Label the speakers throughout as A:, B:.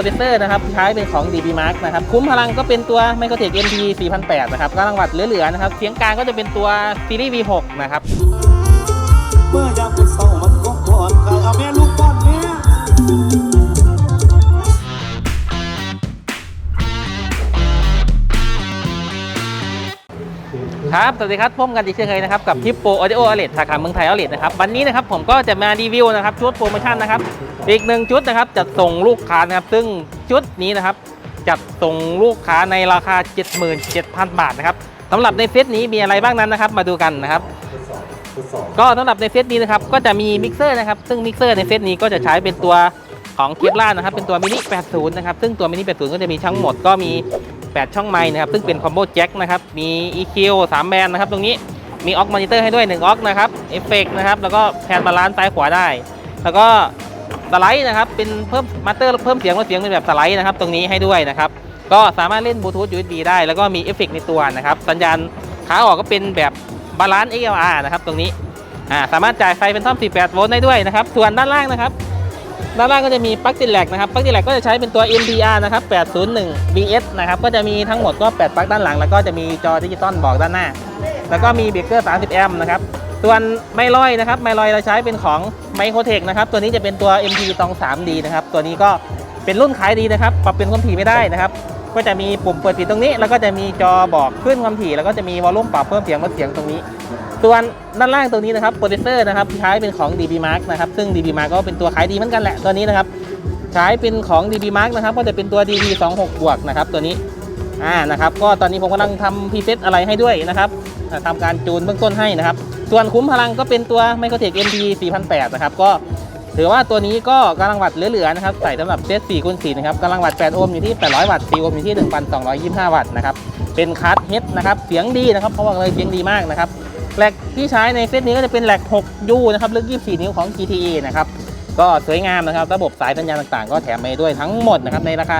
A: รเจคเตอร์นะครับใช้เป็นของ DB Mark นะครับคุ้มพลังก็เป็นตัว m i c r o t e c MT 4008นะครับกำลังวัดเหลือๆนะครับเสียงกลางก็จะเป็นตัวซีรีส์ V6 นะครับ
B: เมื่อยามเป็นเศร้ามันก็กอดกายเอาแม่ลูกก้อนแม่
A: ครับสวัสดีครับพบกันอีกเช่นเคยนะครับกับทิปโปออดิโออเลตสาขาเมืองไทยอเลตนะครับวันนี้นะครับผมก็จะมารีวิวนะครับชุดโปรโมชั่นนะครับอีกหนึ่งชุดนะครับจัดส่งลูกค้านะครับซึ่งชุดนี้นะครับจัดส่งลูกค้าในราคา 77,000 บาทนะครับสำหรับในเซตนี้มีอะไรบ้างนั้นนะครับ มาดูกันนะครับ ก็สำหรับในเซตนี้นะครับก็จะมีมิกเซอร์นะครับซึ่งมิกเซอร์ในเซตนี้ก็จะใช้เป็นตัวของเคปล่านะครับเป็นตัวมินิ80นะครับซึ่งตัวมินิ80ก็จะมีทั้งหมดก็มี 8 ช่องไม้นะครับ ซึ่งเป็นคอมโบแจ็คนะครับ มี EQ 3 แบนนะครับ ตรงนี้ มีออกมอนิเตอร์ให้ด้วย 1ออกนะครับ เอฟเฟกนะครับ แล้วก็แพนบาลานซ์ซ้ายขวาได้ แล้วก็สไลด์นะครับ เป็นเพิ่มมาสเตอร์เพิ่มเสียงลดเสียงเป็นแบบสไลด์นะครับ ตรงนี้ให้ด้วยนะครับ ก็สามารถเล่นบลูทูธ USB ได้ แล้วก็มีเอฟเฟกในตัวนะครับ สัญญาณขาออกก็เป็นแบบบาลานซ์ XLR นะครับ ตรงนี้ อ่า สามารถจ่ายไฟเป็นท่อม18โวลต์ได้ด้วยนะครับ ส่วนด้านล่างนะครับ ด้านล่างก็จะมีปลั๊กติดแหลกนะครับปลั๊กติดแหลกก็จะใช้เป็นตัว NPR นะครับ 801 VS นะครับก็จะมีทั้งหมดก็ 8ปลั๊กด้านหลัง แล้วก็จะมีจอดิจิตอลบอกด้านหน้า แล้วก็มีเบรกเกอร์ 30 แอมป์นะครับส่วนไมลอยนะครับไมลอยเราใช้เป็นของ Microtech นะครับตัวนี้จะเป็นตัว MT ตอง 3D นะครับตัวนี้ก็เป็นรุ่นขายดีนะครับปรับเป็นความถี่ไม่ได้นะครับก็จะมีปุ่มเปิดปิดตรงนี้ แล้วก็จะมีจอบอกขึ้นความถี่ แล้วก็จะมีวอลลุ่มปรับเพิ่มเสียงลดเสียงตรงนี้ ส่วนด้านล่างตรงนี้นะครับโปรดิวเซอร์นะครับใช้เป็นของ DB Mark นะครับซึ่ง DB Mark ก็เป็นตัวขายดีเหมือนกันแหละตัวนี้นะครับใช้เป็นของ DB Mark นะครับก็จะเป็นตัว DB 26บวกนะครับตัวนี้อ่านะครับก็ตอนนี้ผมกำลังทำพรีเซตอะไรให้ด้วยนะครับอ่าทำการจูนเบื้องต้นให้นะครับส่วนคุ้มพลังก็เป็นตัว Microtech MT 4008นะครับก็ถือว่าตัวนี้ก็กำลังวัดเหลือๆนะครับใส่สำหรับเซต4คูณ4นะครับกำลังวัด8โอห์มอยู่ที่ 800 วัตต์4โอห์มอยู่ที่ 1,225 วัตต์นะครับเป็นคัสเฮดนะครับเสียงดีนะครับเพราะว่าเลยเสียงดีมากนะครับ แหลกที่ใช้ในเซตนี้ก็จะเป็นแหลก 6U นะครับลึก 24 นิ้วของ GTE นะครับก็สวยงามนะครับ ระบบสายสัญญาณต่างๆ ก็แถมไปด้วยทั้งหมดนะครับในราคา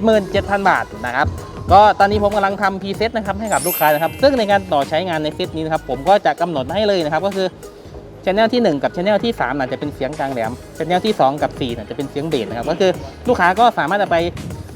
A: 77,000 บาทนะครับก็ตอนนี้ผมกำลังทำพรีเซตนะครับให้กับลูกค้านะครับ ซึ่งในการต่อใช้งานในเซตนี้นะครับผมก็จะกำหนดให้เลยนะครับ ก็คือชแนลที่ 1 กับชแนลที่3อาจจะเป็นเสียงกลางแหลมชแนลที่ 2 กับ4อาจจะเป็นเสียงเบสนะครับ ก็คือลูกค้าก็สามารถจะไป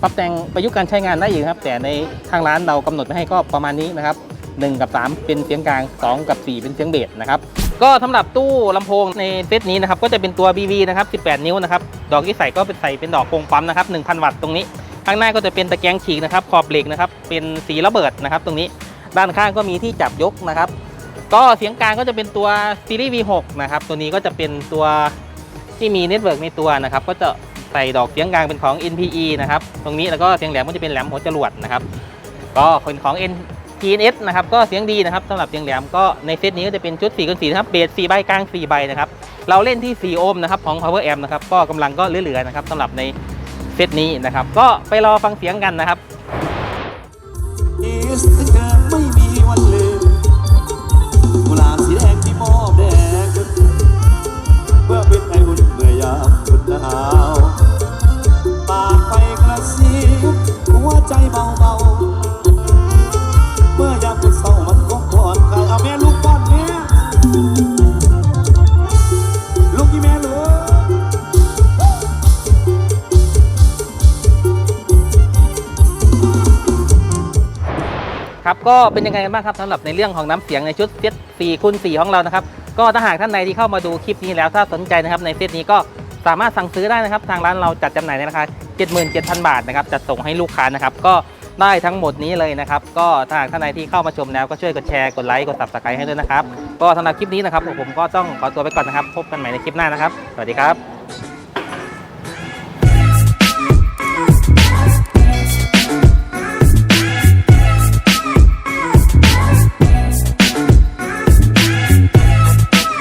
A: ปรับแต่งประยุกต์การใช้งานได้อีกนะครับ แต่ในทางร้านเรากำหนดไว้ให้ก็ประมาณนี้นะครับ 1 กับ 3 เป็นเสียงกลาง 2 กับ 4 เป็นเสียงเบสนะครับก็สำหรับตู้ลำโพงในเซตนี้นะครับก็จะเป็นตัว BV นะครับ18 นิ้วนะครับดอกที่ใส่ก็เป็นใส่เป็นดอกโป่งปั๊มนะครับ1,000 วัตต์ตรงนี้ ข้างหน้าก็จะเป็นตะแกรงฉีกนะครับขอบเหล็กนะครับเป็นสีระเบิดนะครับตรงนี้ด้านข้างก็มีที่จับยกนะครับก็เสียงกลางก็จะเป็นตัวซีรีส์ V6 นะครับตัวนี้ก็จะเป็นตัวที่มีเน็ตเวิร์กในตัวนะครับก็จะใส่ดอกเสียงกลางเป็นของ NPE นะครับตรงนี้แล้วก็เสียงแหลมก็จะเป็นแหลมหัวจรวดนะครับก็เป็นของ N TNS นะครับก็เสียงดีนะครับสำหรับเสียงแหลมก็ในเซตนี้ก็จะเป็นชุด4กัน4นะครับเบส4ใบกลาง 4 ใบนะครับเราเล่นที่ 4 โอห์มนะครับของ Power Amp นะครับก็กำลังก็เหลือๆนะครับสำหรับในเซตนี้นะครับก็ไปรอฟังเสียงกันนะครับ
B: ไม่มีวันลืมกุหลาบสีแดงที่มอบแด่คุณเมื่อเป็นไออุ่นเมื่อยามฝนหนาวปากไฟกระซิบหัวใจเบา
A: ครับก็เป็นยังไงกันบ้างครับสำหรับในเรื่องของน้ำเสียงในชุดเซต4คูณ4ของเรานะครับก็ถ้าหากท่านใดที่เข้ามาดูคลิปนี้แล้วถ้าสนใจนะครับในเซตนี้ก็สามารถสั่งซื้อได้นะครับ ทางร้านเราจัดจำหน่ายในราคา 77,000 บาทนะครับจัดส่งให้ลูกค้านะครับก็ได้ทั้งหมดนี้เลยนะครับ ก็ถ้าหากท่านใดที่เข้ามาชมแล้วก็ช่วยกดแชร์กดไลค์กด subscribe ให้ด้วยนะครับ ก็สำหรับคลิปนี้นะครับผมก็ต้องขอตัวไปก่อนนะครับ พบกันใหม่ในคลิปหน้านะครับ สวัสดีครับ